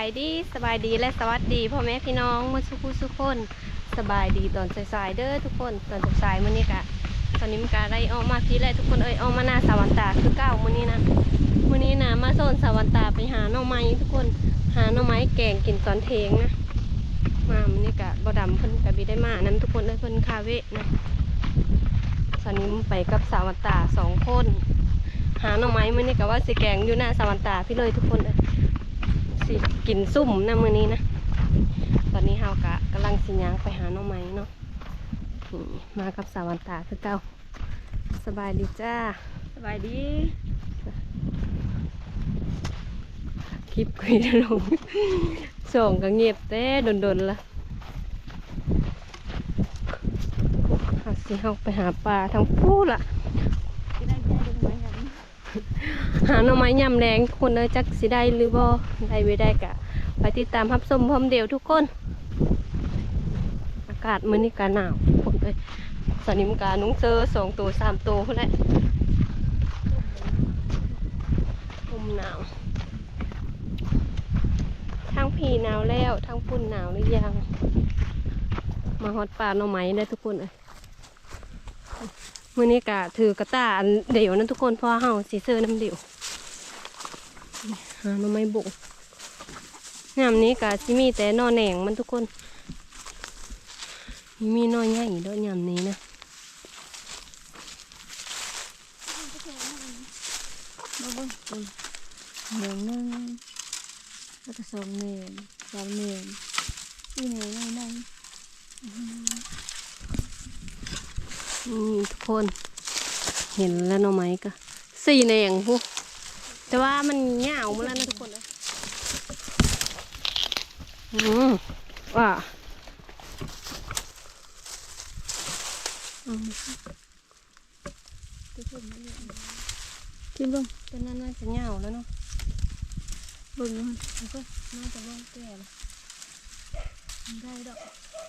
ายดีสบายดีและสวัสดีพ่อแม่พี่น้องมาสุขุสุกคนสบายดีตอนสายๆเด้อทุกคนตอนสายๆมื้อนี้กะตอนนี้มันกะได้ออกมาพี่เลยทุกคนเอ้ยออกมาหน้าสาวันตาคือเก้ามื้อนี้นะมื้อนี้นะมาโซนสาวันตาไปหาหน่อไม้ทุกคนหาหน่อไม้แกงกินตอนเทงนะมามื้อนี้กะบ่ดำเพิ่นกะบิได้มานํทุกคนเอ้ยเพิ่นคาเวะนะตอนนี้มันไปกับสาวันตาสองคน หาหน่อไม้มื้อนี้กะว่าสิแกงอยู่หน้าสาวันตาพี่เลยทุกคนเอ้ย สิกินซุ่มนะมือนี้นะ ตอนนี้เฮากะกำลังสิย่างไปหาหน่อไม้เนาะนี่มากับสาวันตาคือเก่าสบายดีจ้า สบายดี คลิปคุยลงส่งก็เงียบแต่ดนๆละหาสิเฮาไปหาปลาทั้งผู้ละที่ได้แค่ดึงไว้ครับ หาหน่อไม้ยำแรงทุกคนเอ้ยจักสิได้หรือบ่ได้ไม่ได้กะไปติดตามรับชมพร้อมเดียวทุกคน อากาศมื้อนี้กาหนาวทุกคนเอ้ยตอนนี้มันกานุ่งเซอสองตัวสามตัวพุ่นแหละลมหนาวทั้งพีหนาวแล้วทั้งปุ่นหนาวหรือยัง มาฮอดป่าหน่อไม้ได้ทุกคนเอ้ย มื้อนี้กะถือกระตาอันเดียวนะทุกคนเพราะว่าเฮาสิเซอร์น้ำเดียวหาหน่อไม้บุกงามนี้กะสิมีแต่นอแหน่งมันทุกคน มีมีหนอใหญ่ด้วยยามนี้นะมาเบิ่งเบิ่งเหนียวนึ่งแล้วก็สองเหนียสามเหนียวสี่เหนียวในใน นี่ทุกคนเห็นแล้วหน่อไม้ก็สี่แหน่งพวกแต่ว่ามันเหงามาแล้วนะทุกคนนะอืมว่าอืมที่เพิ่มมาเนี่ยที่เบิ่งตัวนั้นน่าจะเหงาแล้วเนาะบิ่งมันแล้วก็น่าจะว่างแก่แล้วได้ดอก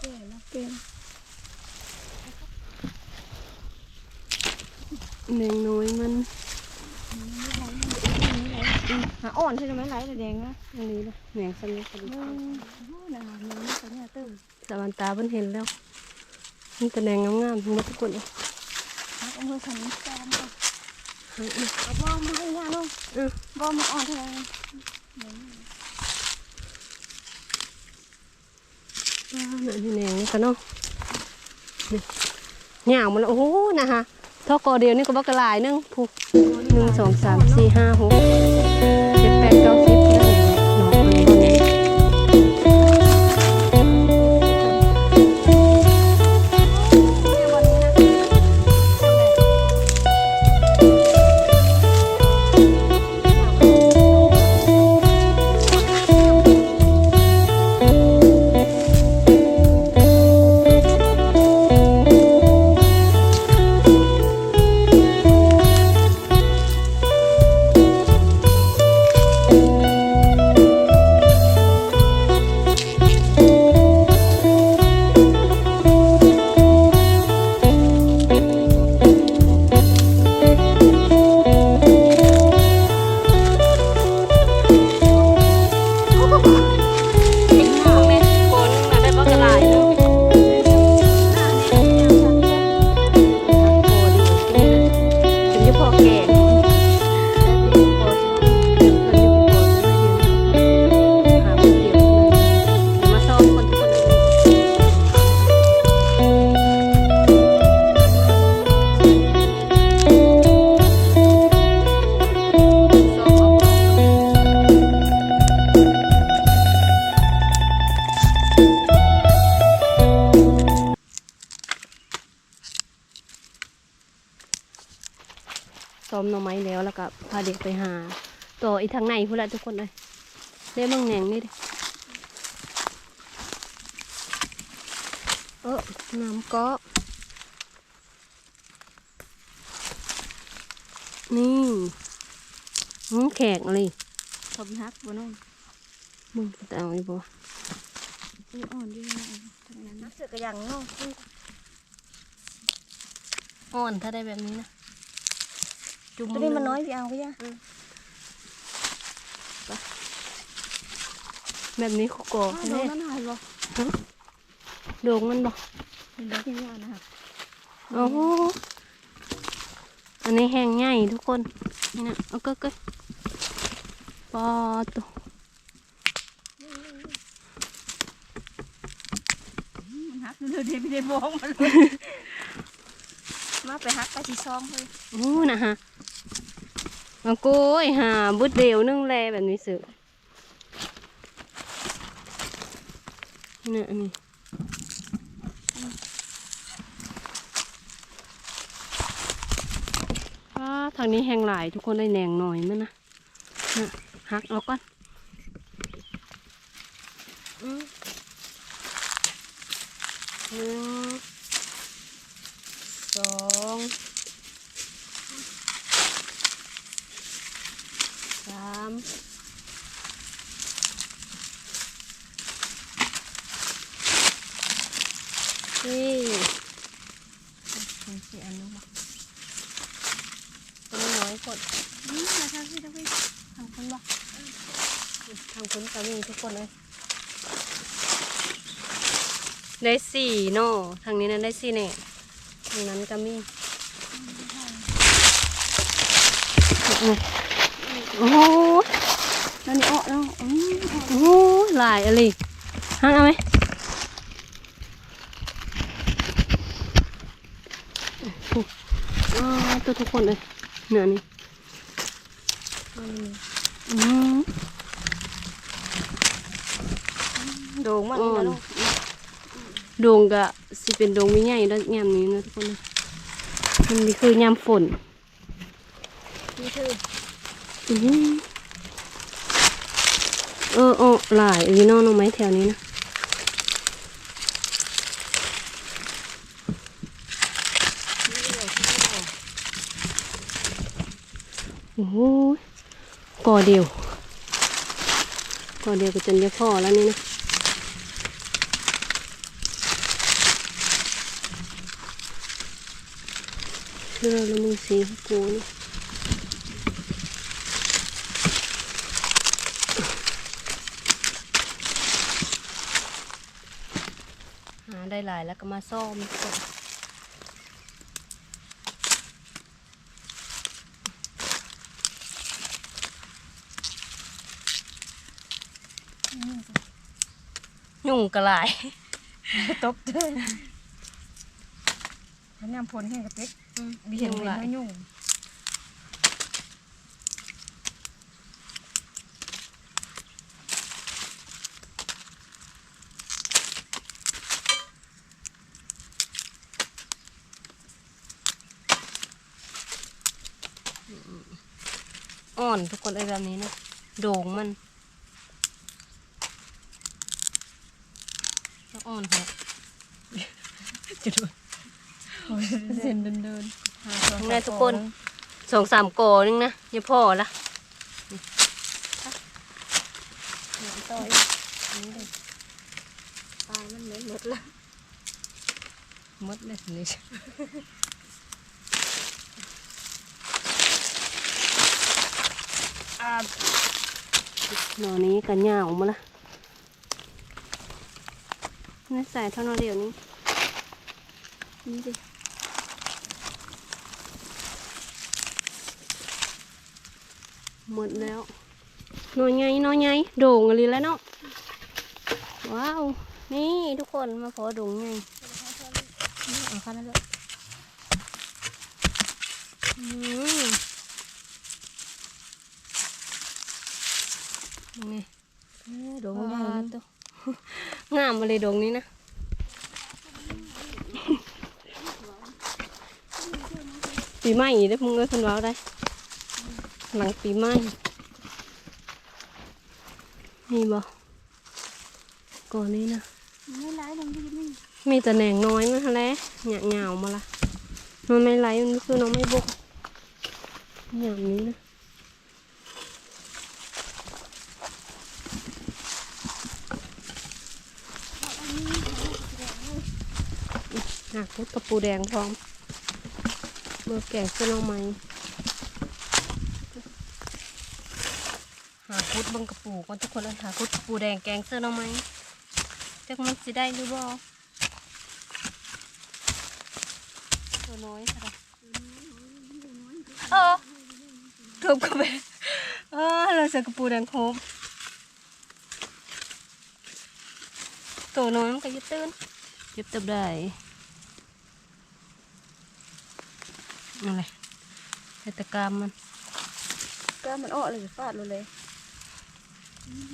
แก่แล้วเป็น แมงน้อยมันหาอ่อนใช่ไหมไหลแต่แดงนะอันนี้นะแมงสลิดสลิดเบิ่งโอ้น่ะเหนียวนี่ก็เนี่ยเติมสวรรตาเพิ่นเห็นแล้วมันแสดงงามๆทั้งหมดทุกคนเลยหักเอามือขันแซมก่อนหักมาเอาบ่มาให้ย่าลูกเออบ่มาอ่อนเท่าไหร่ว้าวนั่นนี่แนงนี่กันเนาะนี่เหงามันแล้วโอ้โหนะฮะ ทอกอเดียวนี่ก็บักกะลายหนึงผูกหนึ่งสองสามสี่ห้าหกเจ็ดแปดเก้าสิบ ด็กไปหา ต่ออีกทางในพูดละทุกคนเลยเล่มังแหนงนี่ดิเออน้ำก็นี่หืมแขกเลยสมฮักบ่น้องมึงจะเอาอีกบ่อืออ่อนอยู่นะทางนั้นนะเสือกระยังน้องอ่อนถ้าได้แบบนี้นะ จุ่มตัวนี้มันน้อยพี่เอาก็ย่าแบบนี้เขาก่ออ้าวโดแน่นนั่นหายบ่โด่งมันบ่เห็นแล้วที่นี่นะครับโอ้โหอันนี้แห้งใหญ่ทุกคน นี่นะเอาก็ก็ปอตัวมันหักเลยเดี๋ยวไม่ได้บอกมันเลยมาไปหักไปที่ซองเลยโอ้นะฮะ เอาโก้ยหาบุดเดียวนึ่งแลแบบนี้สึนี่ยนี่ทางนี้แห้งหลายทุกคนได้แหนงหน่อยมั้ยนะนะหักเอาก่อนอืมหนึ่งสองสามสี่ เป็นสีอันนู้นบ่ ตัวน้อยกด นี่นะครับพี่ต้องไป ทางคนบ่ทางคนก็มีทุกคนเลย ได้สี่เนาะทางนี้นั้นได้ สี่เนี่ยทางนั้นก็มีโอ้โหแล้วนี่อ้อแล้วโอ้โหหลายอะไรหักเอาไหมตัวทุกคนเลยเนื้อนี่โด่งมากเลยนะลูก ดงก็สิเป็นโดงไม่ใหญ่แล้วยามนี้นะทุกคนนะมันนี่คือยามฝนนี่คืออื้อหือเออเออหลายอันนี้น้องน้องไม้แถวนี้นะโอ้โหก่อเดียวก่อเดียวก็จนจะพอแล้วนี่นะ เชื่อแล้วมึงสีกูนี่หาได้หลายแล้วก็มาซ่อมก่อนยุ่งกระหลายตบเลยพยายามพลแห้งกับเป๊ก เห็นยุ่งเป็นหลายน้อยยุ่งอ่อนทุกคนไอ้แบบนี้นะโด่งมันแล้วอ่อนเหรอจะดู เส้นเดินเดิน ยังไงทุกคนสองสามโกนึงนะอย่าพ่อละต่อยนี่เลยปลายมันเหม็นหมดละหมดเลยนี่หนอนี้กันยาวมาละนี่ใส่เท่านั้นเดียวนี้นี่ดิ หมดแล้วหน่อยไงหน่อยไงโด่งอะไรแล้วเนาะว้าวนี่ทุกคนมาขอโด่งไงเอาคันนั้นเลยอืมนี่โด่งว้าใหญ่ตัวงามมาเลยโด่งนี้นะปีใหม่ได้อมึงเอ้ยคนว้าวได้ หลังปีใหม่นี่บ่ก่อนนี้นะไม่ร้ายลงดีนี่มีแต่แหน่งน้อยมาฮะแหล้วหยาเหงามาละมันไม่ไหลมันคือน้องไม่บกอย่างนี้นะหนักพุดกระปูแดงพร้อมเมื่อแก่เส้นน้องไม้หาพุ ดคุดเบังกระปูก่อนทุกคนเลยหาคุดกระปูแดงแกงเสื้อหน่อไม้จักมันสิได้หรือบ่ตัวน้อยค่ะเออทุบเข้าไปเออเราใส่กระปูแดงครบตัวน้อยมันก็ยึดตื้นยึดตับได้นั่นแหละใส่ตะกร้ามมันก็มันอ้อเลยฟาดเลยเลยอืม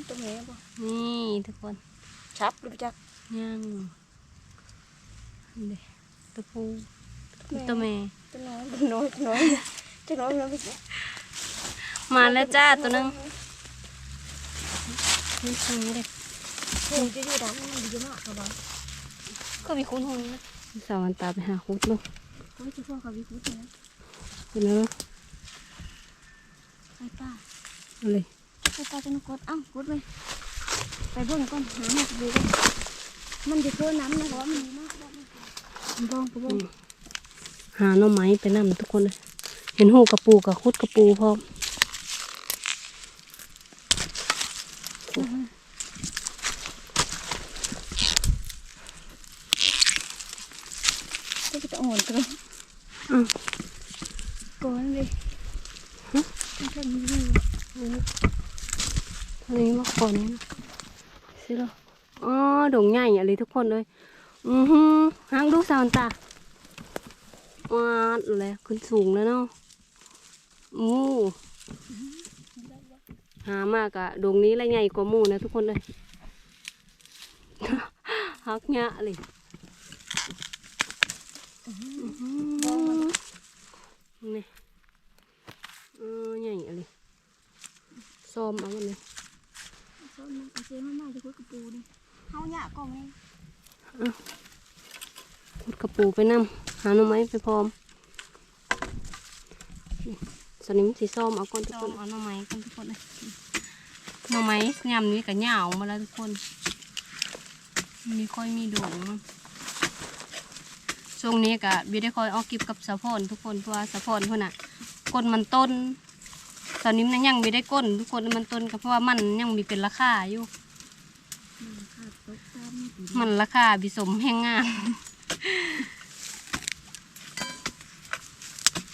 ตัวแม่บ่นี่ทุกคน ชับหรือจักย่างอันเดตะปูตัวแม่ตัวน้อยตัวน้อยตัวน้อยตัวน้อยตัวน้อยไปสิมาแล้วจ้าตัวนึงนี่ตรงนี้เด็กโอ้ยจะอยู่ดังมันดีมากครับบอลก็มีคุ้นหุ่นนะสาววันตาไปหาคุดลูกโอ้ยจะพ่อเขาวิคุตนะเห็นแล้วไปป้าเอาเลย ไปป้าจะนกดเอ้ากุดไปไปเบิ่งก่อนหาหมกดูก่อนมันจะเพิ่มน้ำนะเพราะมันมีมากบอกมันบ้องปะบ้องหาหน่อไม้ไปน้ำทุกคนเลยเห็นหูกระปูกับคุดกระปูพร้อม ก็จะอ่อนตัว อือ ก่อนเลยฮะแค่นี้เลย เท่านี้มาก่อนนี้นะสิเหรออ๋อดงใหญ่อะไร ทุกคนเลย อือฮึหางดูสาวันตาว้าดเลยขึ้นสูงแล้วเนาะอู้หามากอะดวงนี้ละใหญ่กว่ามูนะทุกคนเลยฮักเงะเลยอือหือนี่เออใหญ่อะไรซ้อมเอามันเลยซ้อมันเอาเซมาใหม่จะคุยกับปูนี่ เฮาหยาก่อนไงขุดกระปูไปนำหาหน่อไม้ไปพร้อมนี่สนิมสีส้มเอาก่อนทุกคนเอาหน่อไม้ก่อนทุกคนเลยหน่อไม้ยำนี้กับเหยาวมาแล้วทุกคนมีค่อยมีดงมั้งช่วงนี้กะบีได้คอยออกกิบกับสะพอนทุกคนเพราะว่าสะพอนเพื่อนอะก้นมันต้นตอนนี้มันยังไม่ได้ก้นทุกคนมันต้นก็เพราะว่ามันยังมีเป็นราคาอยู่ขาดตกตาม มันราคาบิสมแห้งงาม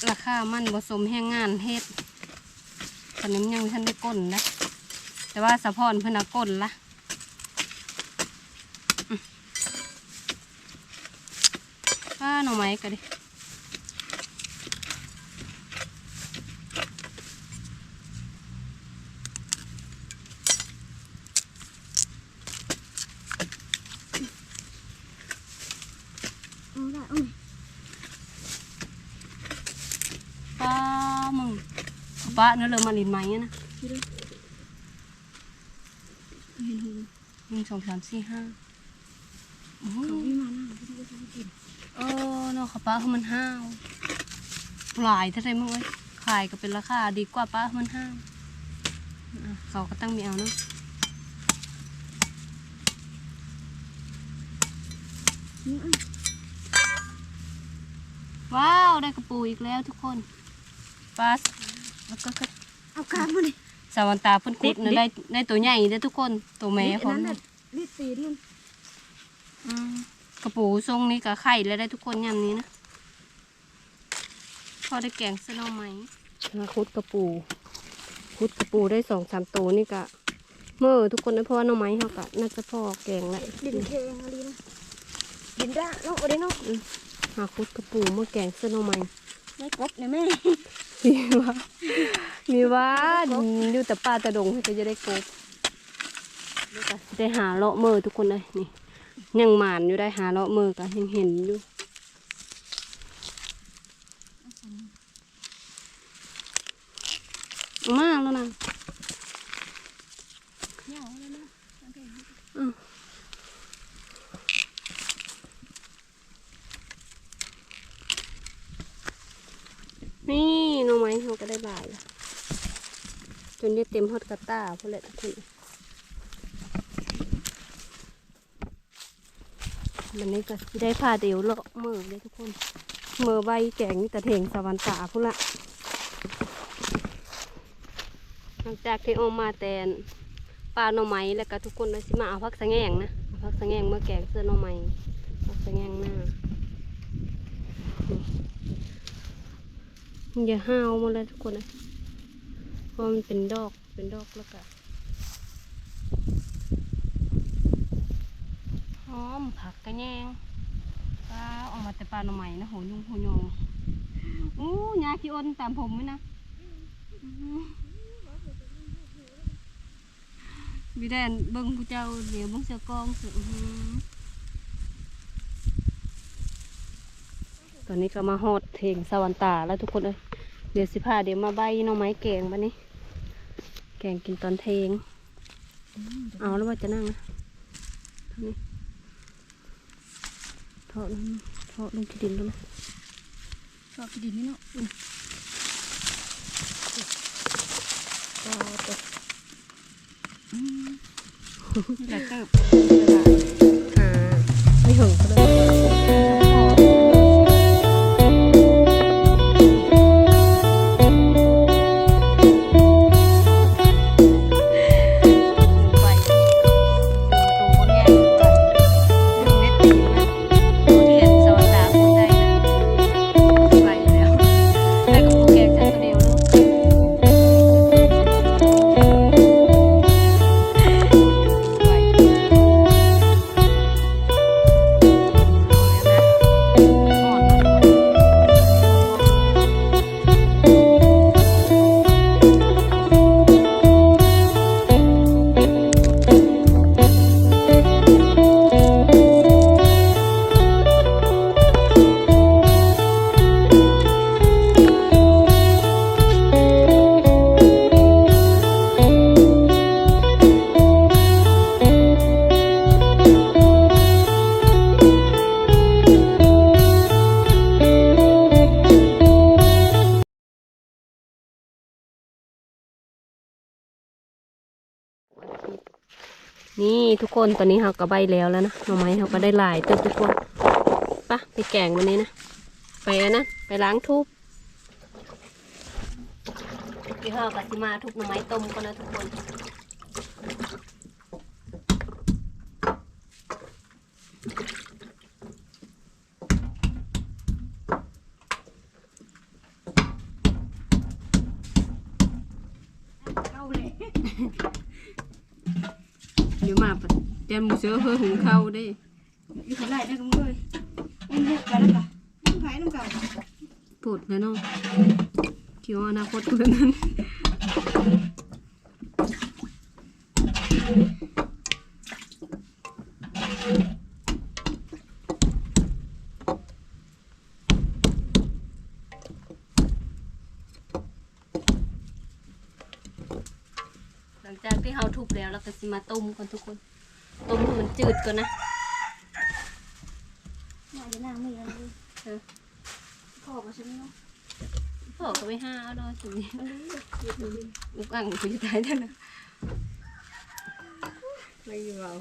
ราคามันบสมแห้งงานเฮ็ดตอนนี้มันยังไม่ทันได้ก้นนะแต่ว่าสะพอนเพิ่นเอาก้นละอ่าหน่อไม้ก็ดิ เอาได้เอา ป้ามึงป้าเนื้อเริ่มมาลินไหมอะนะ ทีเลย เห็นหูหนึ่งสองสามสี่ห้าโอ้โห เขาวิ่งมาหน้าเขา ที่จะกินเออเนาะค่ะป้าคือมันห้าวหลายเท่าไรมั้งเอ้ยขายก็เป็นราคาดีกว่าป้ามันห้าวเขาก็ตั้งมีเอาเนาะนี่อะว้าว ได้กระปูอีกแล้วทุกคนป้า สแล้วก็ก็เอากามมาเลยสาวันตาเพิ่นขุดนะได้ได้ตัวใหญ่ได้อทุกคนตัวแม่พร้อมนั่นน่ะรีดตีนมันอืมกระปูทรงนี้กับไข่แล้วได้ทุกคนยำนี้นะ พอได้แกงเสนอไหมคุดกระปู คุดกระปูได้สองสามตัวนี่กะเมื่อทุกคนนะเพราะว่าหน้องไม้เขากะน่าจะพอแกงแหละดินเคงอะไรนะดินด่าเนาะเอาได้เนาะหาคุดกระปูเมื่อแกงเสนอไหมไม่กบเนี่ยแม่ มีว่ามีว่าอยู่แต่ป่าแต่ดงก็จะได้กบแล้วก็ได้หาเลาะเมื่อทุกคนเลยนี่ยังหมานอยู่ได้หาเลาะเมื่อกันยังเห็นอยู่มากแล้วนะ เหงาเลยนะ นี่หน้องไม้เขาย จนได้เต็มฮอตกระต้าพอแหละทุกคนวันนี้ก็ได้พาเดียวเลาะเมื่อเลยทุกคนเมื่อใบแกงนี่แต่เถงสวรรค์ตาพุ่นละหลังจากที่ออกมาแต่ปลาหน่อไม้แล้วก็ทุกคนเลยสิมาเอาพักสะแงงนะพักสะแงงเมื่อแกงเสื้อหน่อไม้พักสะแงงหน้า มันจะห้าวมาเลยทุกคนเลยเพราะมันเป็นดอกเป็นดอกแล้วก็หอมผักกระแยงปลาออกมาแต่ปลาหน่อไม้นะโหยุงโหยงอู้ยาขี้อ้นตามผมไหมนะมีแดนเบิ่งผู้เจ้าเดี๋ยวเบิ่งเสือกองสืออื้อหือ ตอนนี้ก็มาฮอดเทงสวรรค์ตาแล้วทุกคนเอ้ยเดี๋ยวสิพาเดี๋ยวมาใบหน่อไม้แกงบัดนี้ แกงกินตอนเทง เอาแล้วว่าจะนั่งนะเท่านี้เทาะลงเทาะลงที่ดินแล้วนะชอบดินนี่เนาะก็จะแต่เติบ ทุกคนตอนนี้เราก็ใบแล้วแล้วนะหน่อไม้เราก็ได้หลายเติมทุกคนปะไปแกงวันนี้นะ ไปนะไปล้างทุบพี่เฮากับสิมาทุบหน่อไม้ต้มก่อนนะทุกคน เดี๋ยวมาปะเตรียมหมูเสือเพื่อหุงข้าวได้อยู่คนไรได้ก็มึงเลยมึงเรียกไปแล้วปะมึงไผ่น้ำเก่าปวดแล้วเนาะคิดว่าอนาคตเป็นนั้น หลังจากที่เราทุบแล้วเรา ก็สิมาต้มก่อนทุกคน ต้มให้มันจืดก่อนนะมาจะนั่งไม่ยังเลยเออพ่อมาใช่ไหมเนาะพ่อก็ไปห้าเอาดอกสิลูกอ่างกูจะตายแล้วนะไม่อยู่เอา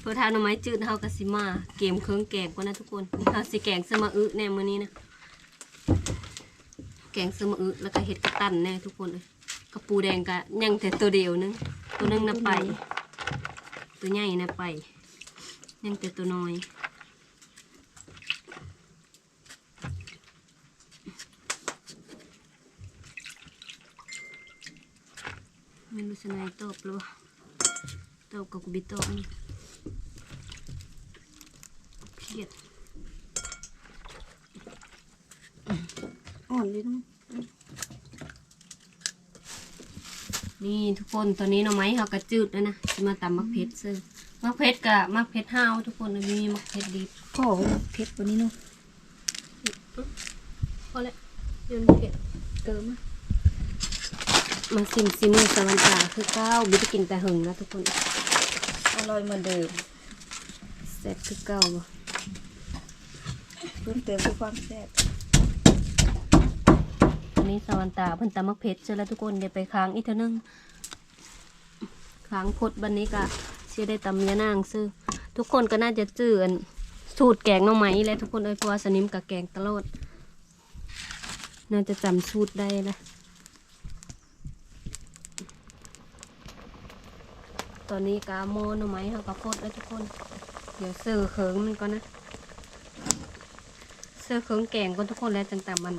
เพื่อทานหน่อไม้จืดเฮาก็สิมาเกมเครื่องแกงก่อนนะทุกคนนี่เฮาสิแกงเสมออึแน่มื้อนี้นะแกงเสมออึแล้วก็เห็ดกระตันแน่ทุกคนเลยกระปูแดงก็ยังแต่ตัวเดียวนึง ตัวนึงน่ะไป ตัวใหญ่น่ะไป ยังแต่ตัวน้อยไม่รู้สนายตอบหรือเปล่าตอบกับกูบิตอบนี่เครียดอ่อนเลยเนาะ นี่ทุกคนตอนนี้หน่อไม้เขากระจืดแล้วนะจะมาตำมักเพชรซึ่งมักเพชรกับมักเพชรห้าวทุกคนมีมักเพชรดิบพ่อเพชรวันนี้เนาะพอแล้วเดี๋ยวเพชรเติมมามาสิมซิมือสวรรค์ตาคือเก้าบิจะกินแต่หึงนะทุกคน อร่อยเหมือนเดิมเสร็จคือเก้าบ่เพิ่มเติมคือความแซ่บตอ นี้สวรรตาเพิ่นตามักเพชรเสร็แล้วทุกคนเดี๋ยวไปค้างอีกเท่านึงค้างพดวันนี้ก็เสียได้ตำเมียนางซื้อทุกคนก็น่าจะจืดสูตรแกงน้องไหมและทุกคนเลยเพราะสนิมกับแกงตลอดน่าจะจำสูตรได้นะตอนนี้กาโมน้อไม้เขาก็ะพดแล้วทุกคน เดี๋ยวเสือเขิงมันก่อนนะเสือเขิงแกงก่นทุกคนแล้วจังแต่มัน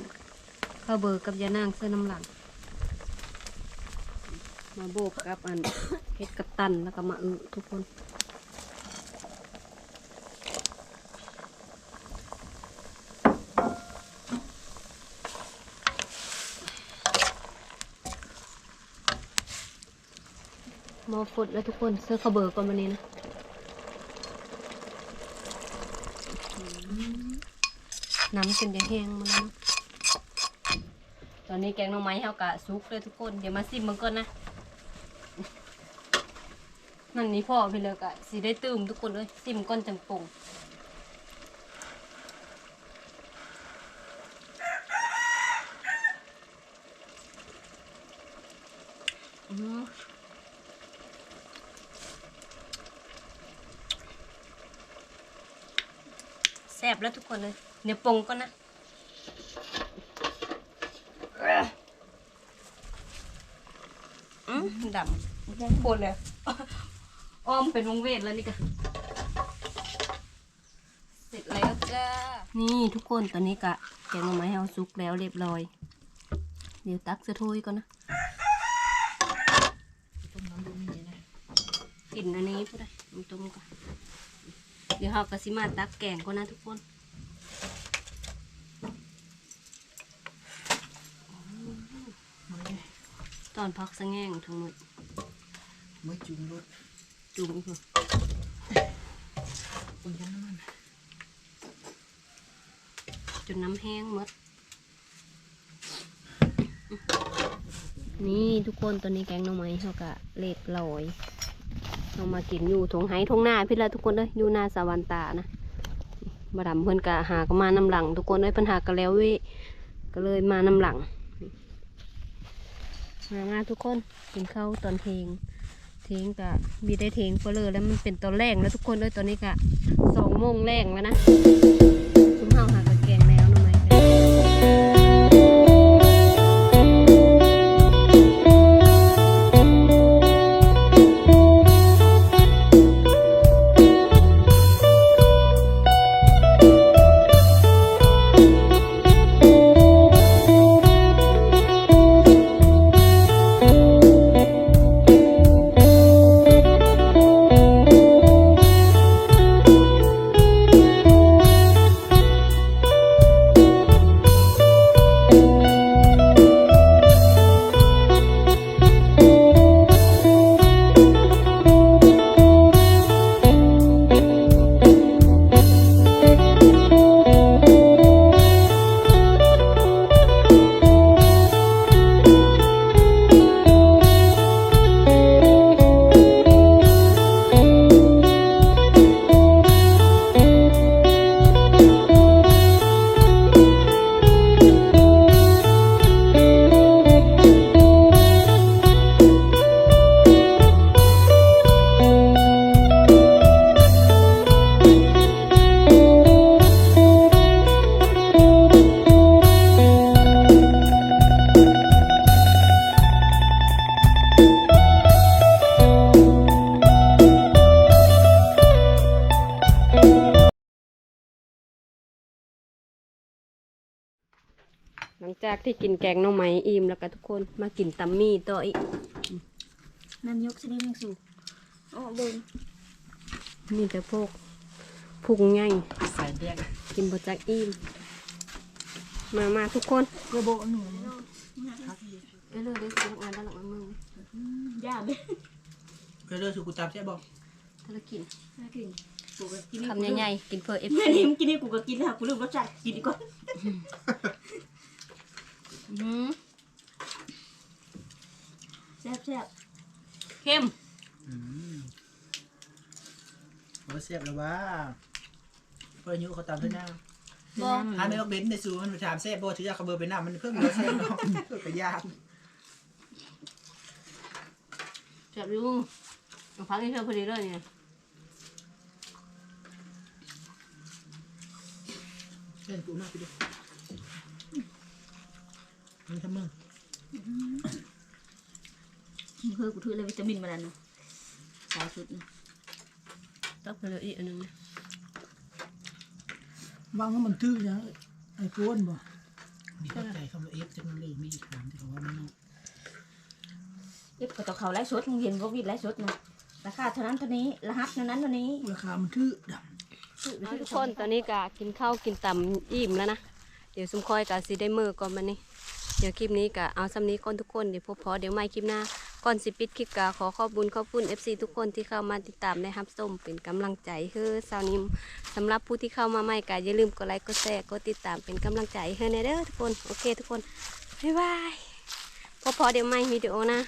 ข้าวเบอร์กับยานางเสื้อน้ำหลัง มาโบกกับอันเฮ็ดกับตันแล้วก็มาอึทุกคนมอฟุดแล้วทุกคนเสื้อข้าเบอร์ก่อนวันนี้นะน้ำจนจะแห้งมาแล้วนะ ตอนนี้แกงหน่อไม้เฮากะซุกเลยทุกคน เดี๋ยวมาซิมมันก่อนนะ นั่นนี่พ่อพี่เลยกะสิได้ตื่มทุกคนเลยซิมก่อนจังปรุงแซ่บแล้วทุกคนเลย เดี๋ยวปรุงก่อนนะ อืม ดำปวดเลยอ้อมเป็นวงเวทแล้วนี่ก็เสร็จแล้วจ้า นี่ทุกคนตอนนี้กะแกงหน่อไม้เราสุกแล้วเรียบร้อย เดี๋ยวตักสะทุยก่อนนะต้มน้ำดูมีนะกลิ่นอันนี้พูดได้ต้มต้มก่อนเดี๋ยวเราก็สิมาตักแกงก่อนนะทุกคนมือตอนพักสะแง่งทั้งหมด มือจุ่มรถจุ่มคือปุ่นยันน้ำมันจนน้ำแห้งหมด นี่ทุกคนตอนนี้แกงหน่อไม้เขากะเล็ดลอยเรามากินอยู่ทงไห้ทงหน้าพี่ละทุกคนเลยอยู่หน้าสวรรค์ตานะบดำเพื่อนกะหาก็มานำหลัง ทุกคนเลยเพิ่นหากันแล้วเว้ยก็เลยมานำหลังมามาทุกคนกินข้าวตอนเทง เทงกะมีได้เทงเพอเลยแล้วมันเป็นตอนแรกแล้วทุกคนเลยตอนนี้กะสองโมงแรงแล้วนะ จากที่กินแกงหน่อไม้อิ่มแล้วก็ทุกคนมากินตัมมี่ต่ออีกน้ำยกชนิดหนึงสู่อ๋อเบิ่งมีแต่พวกพุงใหญ่ใส่แดงกินบจากอิ่มมามาทุกคนกระโบหนูเอ้ยเลยได้สิงานด้านหลังมันมึงย่าไหมเรื่อยๆสุกุตามใช่บอกถ้าเรากินน่ากินกูก็กินคำใหญ่ๆกินเพื่อเอฟแม่นี่มึงกินนี่กูก็กินแล้วกูลืมรสชาติกินดีกว่าอืม แซ่บแซ่บเข้มอืมว่าเสียบแล้วว่าเพื่อนยุเขาตามเพื่อนหน้าบอถ้าไม่ว่าเบนซ์ในซูมันไปถามเสียบบอกถือยาขบเบอร์ไปหน้ามันเพิ่มเราเสียบเนาะเพื่อกระยานจับอยูเอาพักให้เธอพอดีเลยเนี่ยเล่นกูมากไปดู มันทำมึงเพื่อกูถือเลยวิตามินมาแล้วนะสขาวสุดนะตักไปเลยอีกอันหนึงนะบางก็มันตื้อนะไอ้กวนบ่มีเข้าใจคำว่าเอฟจะมันเลยมีถามที่เขาว่าไม่นอกเย็บกับตัวเขาไล่สดมึงเห็นว่าวิดไล่สดนะราคาเท่านั้นเท่านี้รหัสเท่านั้นเท่านี้ราคามันตื้อดเอาทุกคนตอนนี้ก็กินข้าวกินต่ำอิ่มแล้วนะเดี๋ยวซุมคอยกับสิได้มือก่อนมานี่ เดี๋ยวคลิปนี้ก็เอาสำนี้ก่อนทุกคนเดี๋ยวพบพอเดี๋ยวไม่คลิปหน้าก่อนสิปิดคลิปกาขอขอบคุญขอบคุณ FC ทุกคนที่เข้ามาติดตามในฮับส้มเป็นกำลังใจให้สาวนิมสำหรับผู้ที่เข้ามาใหม่ก็อย่าลืมกดไลค์กดแชร์กดติดตามเป็นกำลังใจให้ในเด้อทุกคนโอเค ทุกคนบ๊ายบายพบพอเดี๋ยวไม่วิดีโอนะ